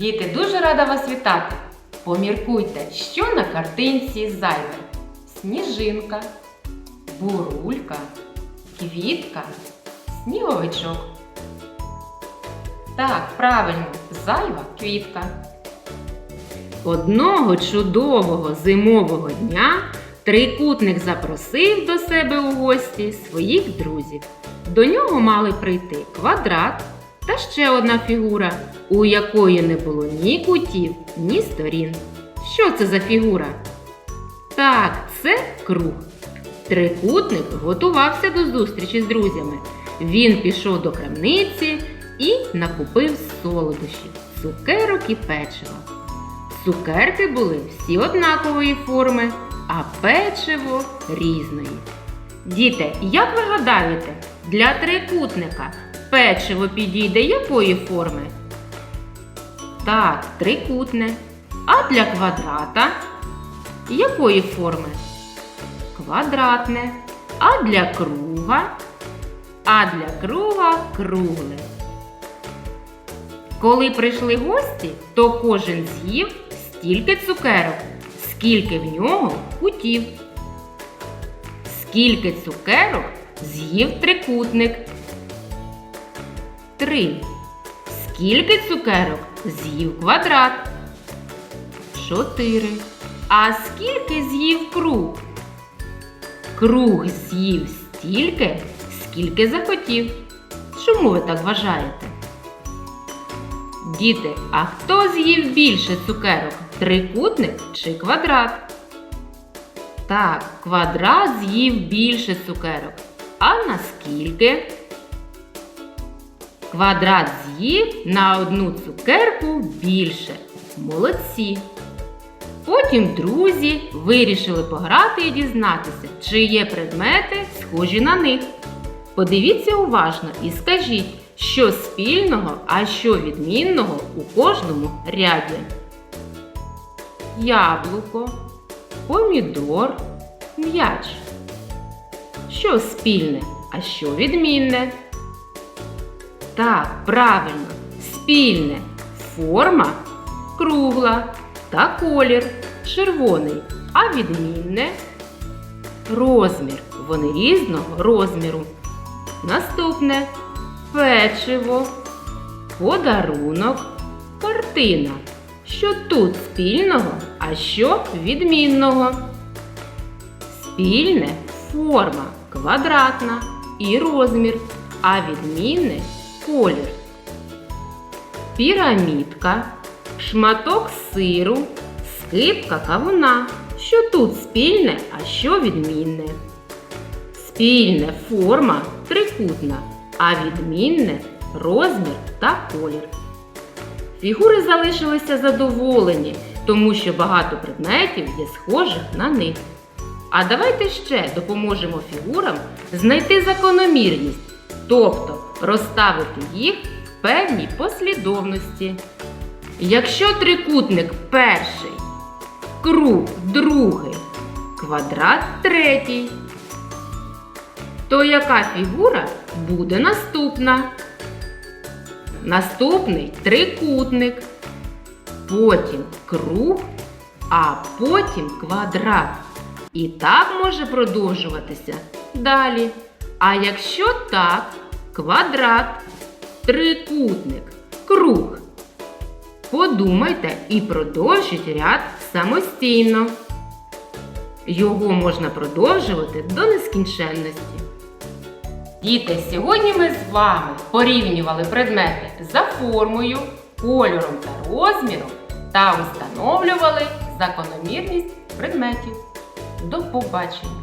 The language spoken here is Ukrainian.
Діти, дуже рада вас вітати. Поміркуйте, що на картинці зайве. Сніжинка, бурулька, квітка, сніговичок. Так, правильно, зайва квітка. Одного чудового зимового дня трикутник запросив до себе у гості своїх друзів. До нього мали прийти квадрат та ще одна фігура, у якої не було ні кутів, ні сторін. Що це за фігура? Так, це круг. Трикутник готувався до зустрічі з друзями. Він пішов до крамниці і накупив солодощів, цукерок і печива. Цукерки були всі однакової форми, а печиво різної. Діти, як ви гадаєте, для трикутника печиво підійде якої форми? Так, трикутне. А для квадрата якої форми? Квадратне. А для круга? А для круга кругле. Коли прийшли гості, то кожен з'їв стільки цукерок, скільки в нього кутів. Скільки цукерок з'їв трикутник? Три. Скільки цукерок з'їв квадрат? Чотири. А скільки з'їв круг? Круг з'їв стільки, скільки захотів. Чому ви так вважаєте? Діти, а хто з'їв більше цукерок? Трикутник чи квадрат? Так, квадрат з'їв більше цукерок. А наскільки? Квадрат з'їв на одну цукерку більше. Молодці. Потім друзі вирішили пограти і дізнатися, чи є предмети, схожі на них. Подивіться уважно і скажіть, що спільного, а що відмінного у кожному ряді. Яблуко, помідор, м'яч. Що спільне, а що відмінне? Так, правильно, спільне форма кругла та колір червоний, а відмінне розмір. Вони різного розміру. Наступне печиво, подарунок, картина. Що тут спільного, а що відмінного? Спільне форма квадратна і розмір, а відмінне колір. Пірамідка, шматок сиру, скипка кавуна. Що тут спільне, а що відмінне? Спільне форма трикутна, а відмінне розмір та колір. Фігури залишилися задоволені, тому що багато предметів є схожих на них. А давайте ще допоможемо фігурам знайти закономірність, тобто розставити їх в певній послідовності. Якщо трикутник перший, круг другий, квадрат третій, то яка фігура буде наступна? Наступний трикутник, потім круг, а потім квадрат. І так може продовжуватися далі. А якщо так, квадрат, трикутник, круг. Подумайте і продовжіть ряд самостійно. Його можна продовжувати до нескінченності. Діти, сьогодні ми з вами порівнювали предмети за формою, кольором та розміром та встановлювали закономірність предметів. До побачення!